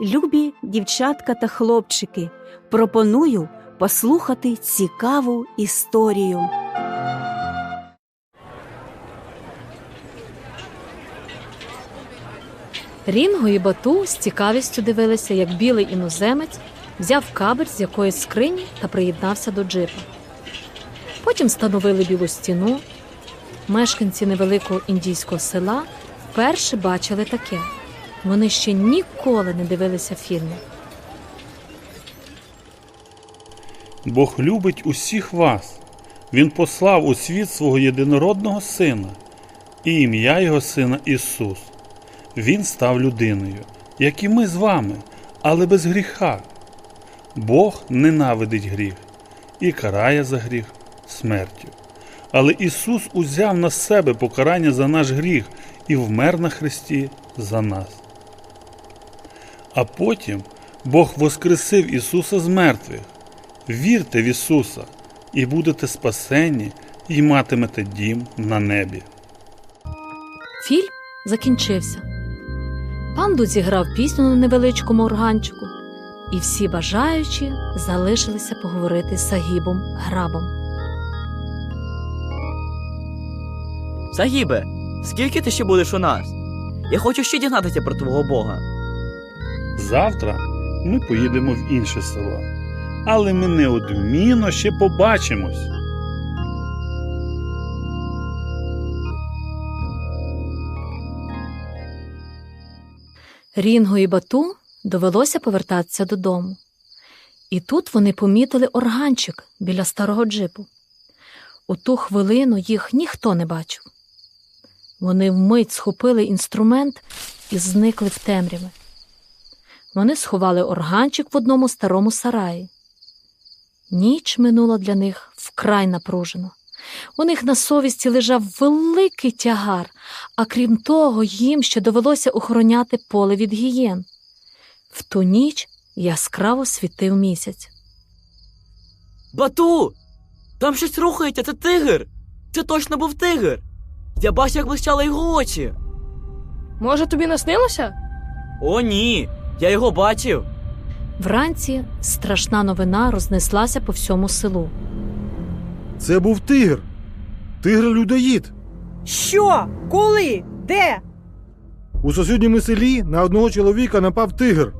Любі дівчатка та хлопчики, пропоную послухати цікаву історію. Рінго і Бату з цікавістю дивилися, як білий іноземець взяв кабель з якоїсь скрині та приєднався до джипа. Потім встановили білу стіну. Мешканці невеликого індійського села вперше бачили таке. Вони ще ніколи не дивилися фільми. Бог любить усіх вас. Він послав у світ свого єдинородного сина, і ім'я його сина Ісус. Він став людиною, як і ми з вами, але без гріха. Бог ненавидить гріх і карає за гріх смертю. Але Ісус узяв на себе покарання за наш гріх і вмер на хресті за нас. А потім Бог воскресив Ісуса з мертвих. Вірте в Ісуса, і будете спасені, і матимете дім на небі. Фільм закінчився. Панду зіграв пісню на невеличкому органчику, і всі бажаючі залишилися поговорити з Сагібом Грабом. Загібе, скільки ти ще будеш у нас? Я хочу ще дізнатися про твого Бога. Завтра ми поїдемо в інше село, але ми неодмінно ще побачимось. Рінго і Бату довелося повертатися додому. І тут вони помітили органчик біля старого джипу. У ту хвилину їх ніхто не бачив. Вони вмить схопили інструмент і зникли в темряві. Вони сховали органчик в одному старому сараї. Ніч минула для них вкрай напружено. У них на совісті лежав великий тягар, а крім того, їм ще довелося охороняти поле від гієн. В ту ніч яскраво світив місяць. Бату! Там щось рухається, це тигр! Це точно був тигр! Я бачив, як блищали його очі. Може, тобі наснилося? О, ні! Я його бачив. Вранці страшна новина рознеслася по всьому селу. Це був тигр. Тигр-людоїд. Що? Коли? Де? У сусідньому селі на одного чоловіка напав тигр.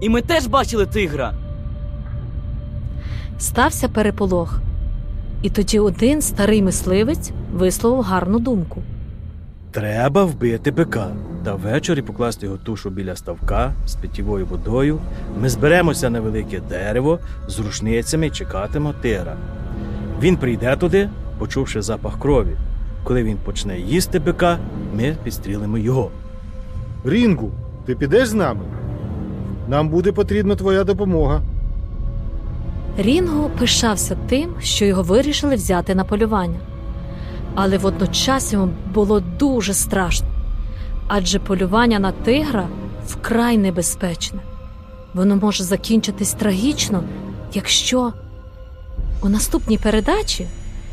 І ми теж бачили тигра. Стався переполох. І тоді один старий мисливець висловив гарну думку. Треба вбити бика та ввечері покласти його тушу біля ставка з питьовою водою. Ми зберемося на велике дерево з рушницями і чекатимо тира. Він прийде туди, почувши запах крові. Коли він почне їсти бика, ми підстрілимо його. Рінгу, ти підеш з нами? Нам буде потрібна твоя допомога. Рінго пишався тим, що його вирішили взяти на полювання. Але водночас йому було дуже страшно, адже полювання на тигра вкрай небезпечне. Воно може закінчитись трагічно, якщо у наступній передачі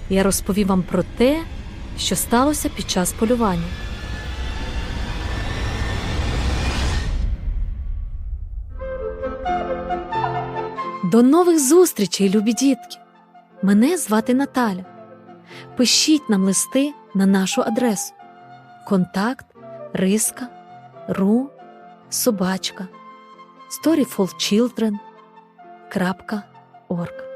я розповім вам про те, що сталося під час полювання. До нових зустрічей, любі дітки! Мене звати Наталя. Пишіть нам листи на нашу адресу. Контакт риска ру собачка storyfulchildren.org